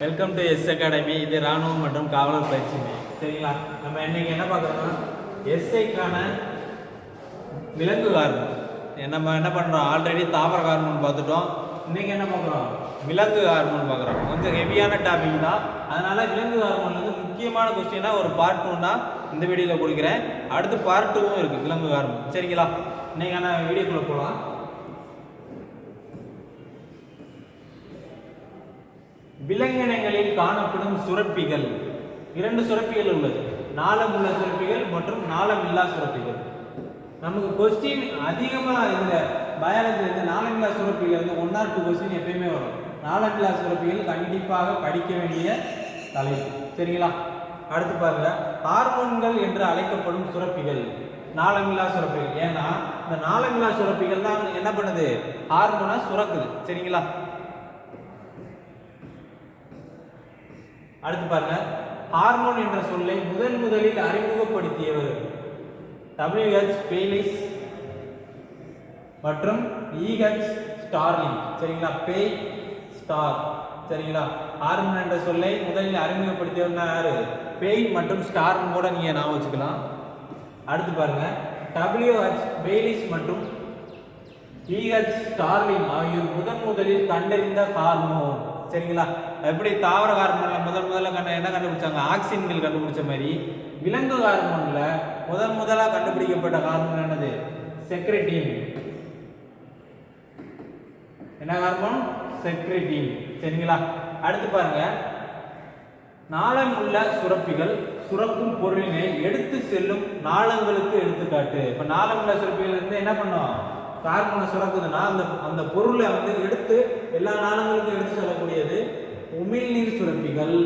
Welcome to S academy இது ராணுவம் மற்றும் காவலர் பயிற்சி சரிங்களா? நம்ம இன்னைக்கு என்ன பார்க்குறோம்னா எஸ்ஐக்கான விலங்கு ஹார்மோன் நம்ம என்ன பண்ணுறோம் ஆல்ரெடி தாவர ஹார்மோன் பார்த்துட்டோம். இன்னைக்கு என்ன பார்க்குறோம் விலங்கு ஹார்மோன் பார்க்குறோம் கொஞ்சம் ஹெவியான டாபிக் தான். அதனால் விலங்கு ஹார்மோன் வந்து முக்கியமான கொஸ்டினாக ஒரு பார்ட் டூ தான் இந்த வீடியோவில் கொடுக்குறேன். அடுத்து பார்ட் டூவும் இருக்குது விலங்கு ஹார்மோன் சரிங்களா? இன்றைக்கான வீடியோக்குள்ளே போகலாம் விலங்கினங்களில் காணப்படும் சுரப்பிகள். இரண்டு சுரப்பிகள் உள்ளது. நாளமுள்ள சுரப்பிகள் மற்றும் நாளமில்லா சுரப்பிகள். நமக்கு கொஸ்டின் அதிகமாக இந்த பயாலஜில இருந்து நாளமில்லா சுரப்பிகள் வந்து ஒன் ஆர் டூ கொஸ்டின் எப்பயுமே வரும். நாளமில்லா சுரப்பிகள் கண்டிப்பாக படிக்க வேண்டிய தலைப்பு. சரிங்களா? அடுத்து பாருங்க. ஹார்மோன்கள் என்று அழைக்கப்படும் சுரப்பிகள். நாளமில்லா சுரப்பிகள். ஏன்னா இந்த நாளமில்லா சுரப்பிகள் தான் என்ன பண்ணுது? ஹார்மோனை சுரக்குது. சரிங்களா? அடுத்து பாருங்க. ஹார்மோன் என்ற சொல்லை முதன் முதலில் அறிமுகப்படுத்தியவர் டபிள்யூஹெச் பேலிஸ் மற்றும் இஹெச் ஸ்டார்லிங் சரிங்களா? பே ஸ்டார் சரிங்களா? ஹார்மோன் என்ற சொல்லை முதலில் அறிமுகப்படுத்தியவர்னா யாரு? பேய் மற்றும் ஸ்டார்னு கூட நீங்கள் ஞாபகம் வச்சுக்கலாம். அடுத்து பாருங்க. டபிள்யூஹெச் பேலிஸ் மற்றும் இஹெச் ஸ்டார்லிங் ஆகியோர் முதன் முதலில் கண்டறிந்த ஹார்மோன் சரிங்களா? எப்படி தாவர ஹார்மோனில் முதல் முதல்ல கண்ட என்ன கண்டுபிடிச்சாங்க? ஆக்சின்கள் கண்டுபிடிச்ச மாதிரி விலங்கு ஹார்மோனில் முதல் முதலாக கண்டுபிடிக்கப்பட்ட ஹார்மோன் என்னது? செக்ரெட்டின். என்ன ஹார்மோன் செக்ரெட்டின். சரிங்களா? அடுத்து பாருங்க. நாளம் உள்ள சுரப்பிகள் சுரக்கும் பொருளினை எடுத்து செல்லும் நாளங்களுக்கு எடுத்துக்காட்டு. இப்போ நாளம் உள்ள சுரப்பிகள் இருந்து என்ன பண்ணும்? கார்பனை சுரக்குதுன்னா அந்த அந்த பொருளை வந்து எடுத்து எல்லா நாளங்களுக்கும் எடுத்து செல்லக்கூடியது உமிழ்நீர் சுரப்பிகள்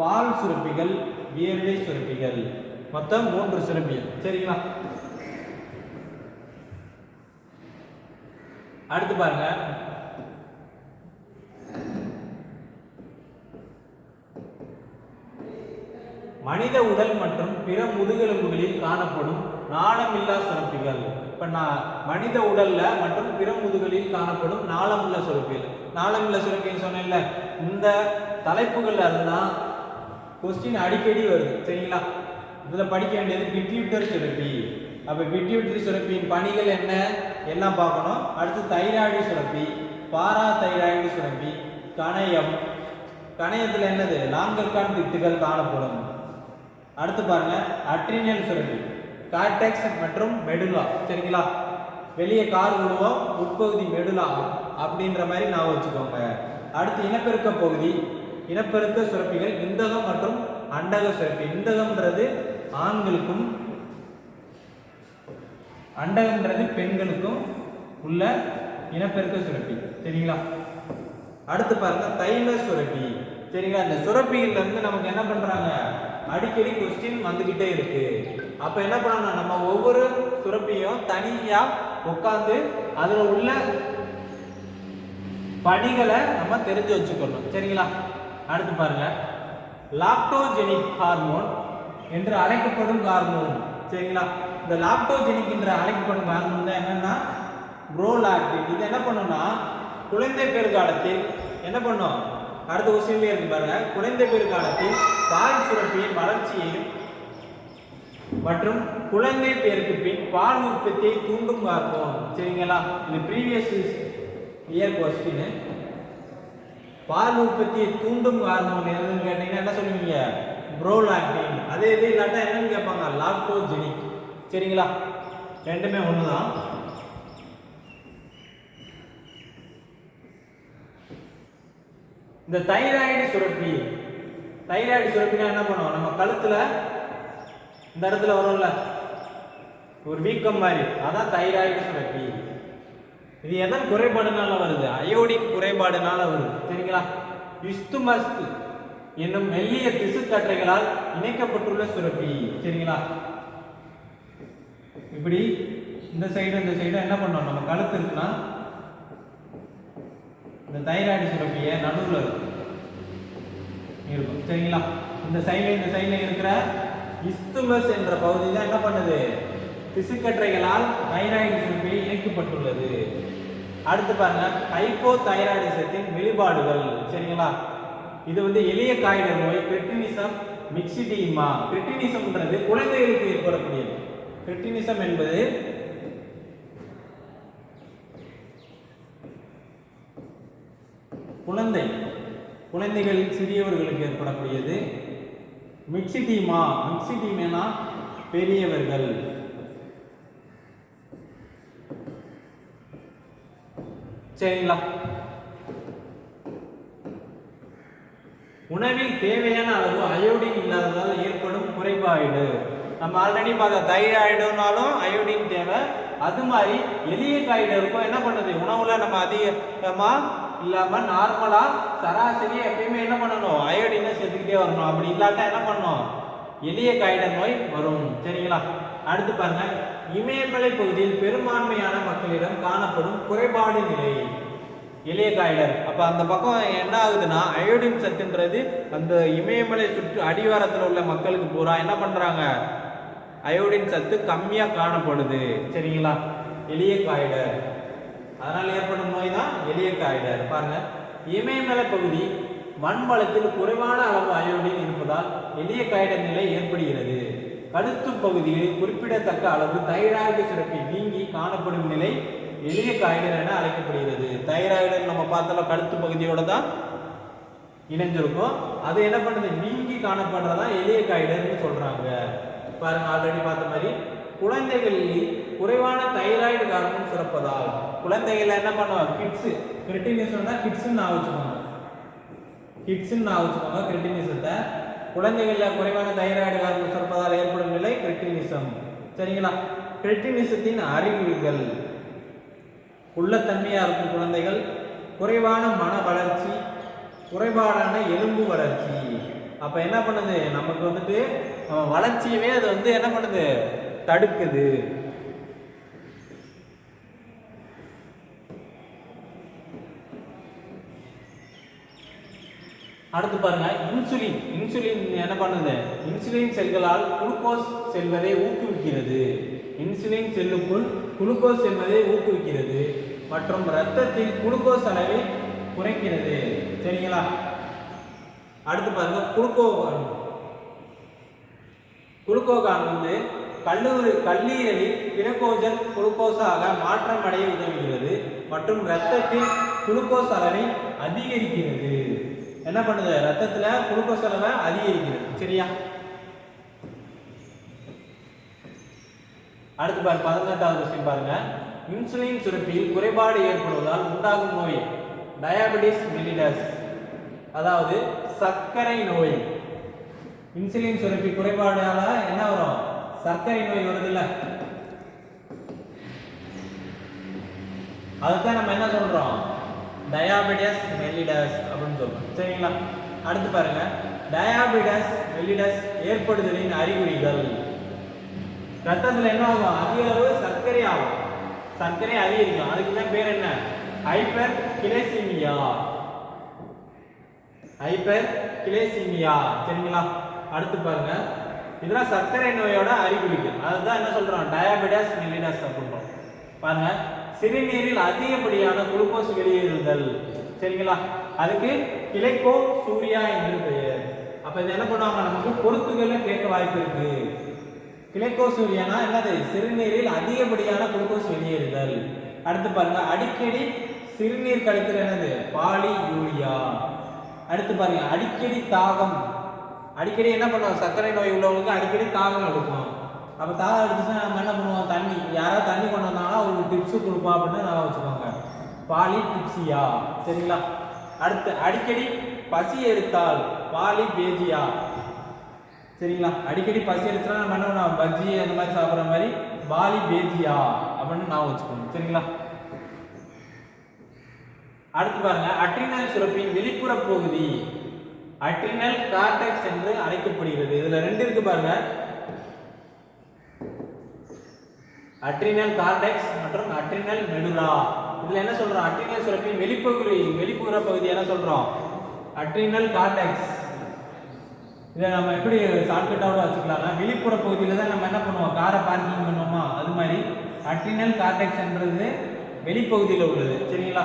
பால் சுரப்பிகள் வியர்வை சுரப்பிகள். மொத்தம் மூன்று சுரப்பிகள். சரிங்களா? அடுத்து பாருங்க. மனித உடல் மற்றும் பிற முதுகெலும்புகளில் காணப்படும் நாணமில்லா சுரப்பிகள். இப்போ நான் மனித உடல்ல மற்றும் பிற முதுகளில் காணப்படும் நாளமுள்ள சுரப்பிகள் நாளமுள்ள சுரப்பின்னு சொன்னேன்ல? இந்த தலைப்புகள்ல இருந்தால் கொஸ்டின் அடிக்கடி வருது சரிங்களா? இதுல படிக்க வேண்டியது பிட்யூட்டர் சுரப்பி அப்ப பிட்யூட்டரி சுரப்பியின் பணிகள் என்ன? எல்லாம் பார்க்கணும். அடுத்து தைராய்டு சுரப்பி பாரா தைராய்டு சுரப்பி கணையம். கணையத்தில் என்னது? லாங்கர்கான் திட்டுகள் காணப்படும். அடுத்து பாருங்க அட்ரினியல் சுரப்பி கார்டெக்ஸ் மற்றும் மெடுலா சரிங்களா? வெளியே கார் விடுவோம் உட்பகுதி மெடுலாகும் அப்படின்ற மாதிரி நான் வச்சுக்கோங்க. அடுத்து இனப்பெருக்க பகுதி. இனப்பெருக்க சுரப்பிகள் இந்தகம் மற்றும் அண்டக சுரப்பி. இந்தகம்ன்றது ஆண்களுக்கும் அண்டகம்ன்றது பெண்களுக்கும் உள்ள இனப்பெருக்க சுரப்பி. சரிங்களா? அடுத்து பாருங்க தைல சுரப்பி. சரிங்களா? இந்த சுரப்பிகள்ல இருந்து நமக்கு என்ன பண்றாங்க? அடிக்கடி கொஸ்டின் வந்துகிட்டே இருக்கு. அப்ப என்ன பண்ணணும் நம்ம ஒவ்வொரு சுரப்பியும் தனியா உட்காந்து அதுல உள்ள படிகளை நம்ம தெரிஞ்சு வச்சுக்கணும். சரிங்களா? அடுத்து பாருங்க. லாக்டோஜெனிக் ஹார்மோன் என்று அழைக்கப்படும் ஹார்மோன் சரிங்களா? இந்த லாக்டோஜெனிக் என்று அழைக்கப்படும் ஹார்மோன் தான் என்னன்னா ப்ரோலாக்டின் இது என்ன பண்ணும்னா குழந்தை பேர் காலத்தில் என்ன பண்ணும்? அடுத்த விஷயமே இருக்கு பாருங்க. குழந்தை பேர் காலத்தில் பால் சுரப்பியின் வளர்ச்சியையும் மற்றும் குழந்தை பேருக்கு பின் பால் உற்பத்தியை தூண்டும் ஹார்மோன் சரிங்களா? இது ப்ரீவியஸ் இயர் கொஸ்டின் பால் உற்பத்தியை தூண்டும் ஹார்மோன் எதுன்னு கேட்டீங்கன்னா என்ன சொல்லுவீங்க? ப்ரோலாக்டின் அதே இது இல்லாட்டா என்னன்னு கேட்பாங்க? லாக்டோஜெனிக் சரிங்களா? ரெண்டுமே ஒன்று தான் இந்த தைராய்டு சுரப்பி. தைராய்டு சுரப்பினா என்ன பண்ணுவோம் நம்ம கழுத்தில் இந்த இடத்துல வரும்ல? ஒரு வீக்கம் மாதிரி. அதான் தைராய்டு சுரப்பி இது எதன் குறைபாடுனால வருது? அயோடின் குறைபாடுனால வருது. சரிங்களா? இஸ்துமஸ்து என்னும் மெல்லிய திசுக்கற்றைகளால் இணைக்கப்பட்டுள்ள சுரப்பி சரிங்களா? இப்படி இந்த சைடு இந்த சைடு என்ன பண்ணோம்? நம்ம கழுத்து இருக்குன்னா இந்த தைராய்டு சுரப்பிய நடுவில் இருக்கும். இருக்கும். சரிங்களா? இந்த சைடில் இந்த சைடில் இருக்கிற இஸ்துமஸ் என்ற பகுதி தான் என்ன பண்ணுது? திசுக்கற்றைகளால் தைராய்டு இயக்கப்பட்டுள்ளது இணைக்கப்பட்டுள்ளது. அடுத்து பாருங்க ஹைப்போ தைராய்டிசத்தின் வெளிப்பாடுகள் சரிங்களா? இது வந்து எளிய காய்கறி நோய் கிரிட்டினிசம் மிக்சிடிமா கிரிட்டினிசம்ன்றது குழந்தைகளுக்கு ஏற்படக்கூடியது. கிரிட்டினிசம் என்பது குழந்தை குழந்தைகள் சிறியவர்களுக்கு ஏற்படக்கூடியது. மிக்சிதீமா? மிக்சிதீமேனா? பெரியவர்கள். சரிங்களா? உணவில் தேவையான அளவு அயோடின் இல்லாததால் ஏற்படும் குறைபாடு. நம்ம ஆல்ரெடி பார்த்தா தைராய்டுனாலும் அயோடின் தேவை. அது மாதிரி எளிய காய்டருக்கும் என்ன பண்ணுது? உணவுல நம்ம அதிகமா இல்லாம நார்மலா சராசரியாக எப்பயுமே என்ன பண்ணணும்? அயோடினை சேர்த்துக்கிட்டே வரணும். அப்படி இல்லாட்டா என்ன பண்ணணும் எளிய காய்டர் நோய் வரும். சரிங்களா? அடுத்து பாருங்க. இமயமலை பகுதியில் பெரும்பான்மையான மக்களிடம் காணப்படும் குறைபாடு நிலை. எளிய காய்டர் அப்ப அந்த பக்கம் என்ன ஆகுதுன்னா அயோடின் சத்துன்றது அந்த இமயமலை சுற்று அடிவாரத்தில் உள்ள மக்களுக்கு பூரா என்ன பண்றாங்க? அயோடின் சத்து கம்மியாக காணப்படுது. சரிங்களா? எளிய காய்டர் அதனால் ஏற்படும் நோய் தான் எளிய காய்டர் பாருங்கள் இமயமலை பகுதி மண் வளத்தில் குறைவான அளவு அயோடின் இருப்பதால் எளிய காய்டர் நிலை ஏற்படுகிறது. கழுத்து பகுதியில் குறிப்பிடத்தக்க அளவு தைராய்டு சுரப்பி நீங்கி காணப்படும் நிலை எளிய காய்டர் என அழைக்கப்படுகிறது. தைராய்டு நம்ம பார்த்தாலும் கழுத்து பகுதியோட தான் இணைஞ்சிருக்கும். அது என்ன பண்ணுது? நீங்கி காணப்படுறதா எளிய காய்டர்னு சொல்றாங்க. பாருங்கள் ஆல்ரெடி பார்த்த மாதிரி குழந்தைகளில் குறைவான தைராய்டு காரணம் சுரப்பதால் குழந்தைகள் என்ன பண்ணுவாங்க? கிட்ஸு கிரிட்டினிசம்னா கிட்ஸுன்னு நான் வச்சுக்கோங்க. கிட்ஸுன்னு நான் வச்சுக்கோங்க கிரிட்டினிசத்தை குழந்தைகளில் குறைவான தைராய்டு காரணம் சுரப்பதால் ஏற்படும் நிலை கிரிட்டினிசம் சரிங்களா? கிரிட்டினிசத்தின் அறிகுறிகள். தன்மையாக இருக்கும் குழந்தைகள் குறைவான மன வளர்ச்சி குறைபாடான எலும்பு வளர்ச்சி. அப்போ என்ன பண்ணுது? நமக்கு வந்துட்டு நம்ம வளர்ச்சியவே அது வந்து என்ன பண்ணுது? தடுக்குது. அடுத்து பாருங்க இன்சுலின். இன்சுலின் என்ன பண்ணுது? இன்சுலின் செல்களால் குளுக்கோஸ் செல்வதை ஊக்குவிக்கிறது. இன்சுலின் செல்லுக்குள் குளுக்கோஸ் செல்வதை ஊக்குவிக்கிறது மற்றும் இரத்தத்தில் குளுக்கோஸ் அளவை குறைக்கிறது. சரிங்களா? அடுத்து பாருங்கள் குளுக்கோகான். குளுக்கோகான் வந்து கல்லூரி கல்லீரலில் கிளக்கோஜன் குளுக்கோஸாக மாற்றம் அடைய உதவுகிறது மற்றும் இரத்தத்தில் குளுக்கோஸ் அளவை அதிகரிக்கிறது. என்ன பண்ணுது? ரத்தத்தில் குளுக்கோஸ் அளவை அதிகரிக்கிறது. சரியா? அடுத்து பாரு பதினெட்டாவது கொஸ்டின் பாருங்க. இன்சுலின் சுரப்பியில் குறைபாடு ஏற்படுவதால் உண்டாகும் நோய் டயாபெட்டிஸ் மெலிடஸ் அதாவது சர்க்கரை நோய். இன்சுலின் சுரப்பி குறைபாடால என்ன வரும்? சர்க்கரை நோய் வருதுல்ல. அதுதான் நம்ம என்ன சொல்றோம்? டயாபெட்டிஸ் மெல்லிடஸ் அப்படின்னு சொல்றோம். சரிங்களா? அடுத்து பாருங்க. டயாபெட்டிஸ் மெல்லிடஸ் ஏற்படுதலின் அறிகுறிகள். ரத்தத்தில் என்ன ஆகும்? அதிக அளவு சர்க்கரை ஆகும். சர்க்கரை அதிகரிக்கும். அதுக்கு தான் பேர் என்ன? Hyperglycaemia hyperglycaemia. சரிங்களா? அடுத்து பாருங்க. இதெல்லாம் சர்க்கரை நோயோட அறிகுறிகள். அதுதான் என்ன சொல்றோம்? டயபெட்டாஸ் மெலிடாஸ் அப்படின்றோம் பாருங்க. சிறுநீரில் அதிகப்படியான குளுக்கோஸ் வெளியேறுதல். சரிங்களா? அதுக்கு கிளைக்கோ சூரியா என்று பெயர். அப்ப இது என்ன பண்ணுவாங்க? நமக்கு பொறுத்துகள்ல கேட்க வாய்ப்பு இருக்கு. கிளைக்கோசூரியானா என்னது? சிறுநீரில் அதிகப்படியான குளுக்கோஸ் வெளியேறுதல். அடுத்து பாருங்க. அடிக்கடி சிறுநீர் கழித்தல் என்னது? பாலி யூரியா அடுத்து பாருங்க அடிக்கடி தாகம். அடிக்கடி என்ன பண்ணுவோம் சர்க்கரை நோய் உள்ளவங்களுக்கு அடிக்கடி தாகம் எடுக்கும். அப்போ தாகம் எடுத்துச்சுன்னா நம்ம என்ன பண்ணுவோம்? தண்ணி யாராவது தண்ணி கொண்டு வந்தாங்கன்னா அவங்களுக்கு டிப்ஸ் கொடுப்போம் அப்படின்னு நான் வச்சுக்கோங்க. பாலி டிப்ஸியா? சரிங்களா? அடுத்து அடிக்கடி பசி எடுத்தால் பாலி பேஜியா? சரிங்களா? அடிக்கடி பசி எடுத்துனா நம்ம என்ன பண்ணுவோம்? பஜ்ஜி அந்த மாதிரி சாப்பிட்ற மாதிரி பாலி பேஜியா அப்படின்னு நான் வச்சுக்கணும் சரிங்களா? அடுத்து பாருங்க அட்ரினல் சுரப்பின் வெளிப்புற பகுதி. அட்ரினல் கார்டெக்ஸ் என்று அழைக்கப்படுகிறது. இதுல ரெண்டு இருக்கு பாருங்க. அட்ரினல் கார்டெக்ஸ் மற்றும் அட்ரினல் மெடுலா இதுல என்ன சொல்றோம்? அட்ரினல் சுரப்பின் வெளிப்பகுதி வெளிப்புற பகுதி என்ன சொல்றோம்? அட்ரினல் கார்டெக்ஸ் இதை நம்ம எப்படி ஷார்ட்கட்டாவோட வச்சுக்கலாம்னா வெளிப்புற பகுதியில் தான் நம்ம என்ன பண்ணுவோம்? காரை பார்க்கிங் பண்ணுவோமா அது மாதிரி அட்ரினல் கார்டெக்ஸ்ன்றது வெளிப்பகுதியில் உள்ளது. சரிங்களா?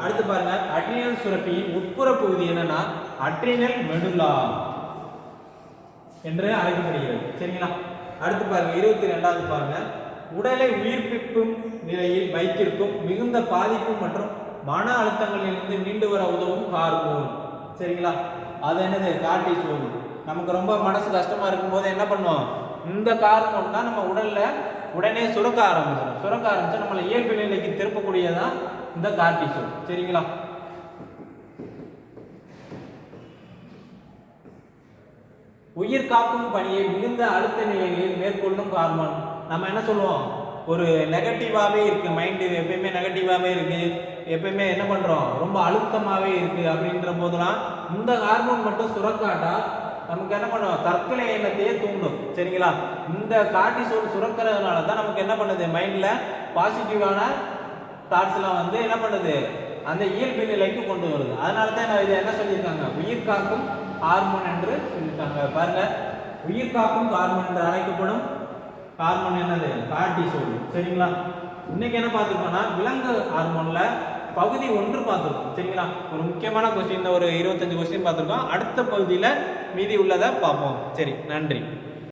அடுத்து பாருங்க அட்ரினல் சுரப்பியின் உட்புற பகுதி என்னன்னா அட்ரினல் மெடுலா என்று அழைக்கப்படுகிறது. சரிங்களா? அடுத்து பாருங்க இருபத்தி ரெண்டாவது பாருங்க. உடலை உயிர்ப்பிக்கும் நிலையில் வைத்திருக்கும் மிகுந்த பாதிப்பு மற்றும் மன அழுத்தங்களிலிருந்து மீண்டு வர உதவும் ஹார்மோன் சரிங்களா? அது என்னது? கார்டிசோல் நமக்கு ரொம்ப மனசு கஷ்டமா இருக்கும்போது என்ன பண்ணுவோம்? இந்த ஹார்மோன் தான் நம்ம உடல்ல உடனே சுரக்க ஆரம்பிச்சிடும். சுரக்க ஆரம்பிச்சு நம்மளை இயல்பு நிலைக்கு திருப்பக்கூடியதான் இந்த கார்டிசோல் சரிங்களா? உயிர் காக்கும் பணியை மிகுந்த அழுத்த நிலைகளில் மேற்கொள்ளும் ஹார்மோன் நம்ம என்ன சொல்லுவோம்? ஒரு நெகட்டிவாகவே இருக்கு. மைண்டு எப்பயுமே நெகட்டிவாகவே இருக்கு. எப்பயுமே என்ன பண்ணுறோம் ரொம்ப அழுத்தமாகவே இருக்கு அப்படின்ற போதெல்லாம் இந்த ஹார்மோன் மட்டும் சுரக்காட்டா நமக்கு என்ன பண்ணுவோம் தற்கொலை எண்ணத்தையே தூண்டும். சரிங்களா? இந்த கார்டிசோல் சுரக்கிறதுனால தான் நமக்கு என்ன பண்ணுது? மைண்டில் பாசிட்டிவான தாட்ஸ்லாம் வந்து என்ன பண்ணுது? அந்த இயல்பு நிலைக்கு கொண்டு வருது. அதனால தான் நான் இதை என்ன சொல்லியிருக்காங்க? உயிர் காக்கும் ஹார்மோன் என்று சொல்லியிருக்காங்க. பாருங்க. உயிர் காக்கும் ஹார்மோன் என்று அழைக்கப்படும் ஹார்மோன் என்னது? கார்டிசோல் சரிங்களா? இன்னைக்கு என்ன பார்த்துருக்கோம்னா விலங்கு ஹார்மோன்ல பகுதி ஒன்று பார்த்துருக்கோம். சரிங்களா? ஒரு முக்கியமான கொஸ்டின் ஒரு இருபத்தஞ்சு கொஸ்டின் பார்த்துருக்கோம். அடுத்த பகுதியில் மீதி உள்ளதை பார்ப்போம். சரி நன்றி.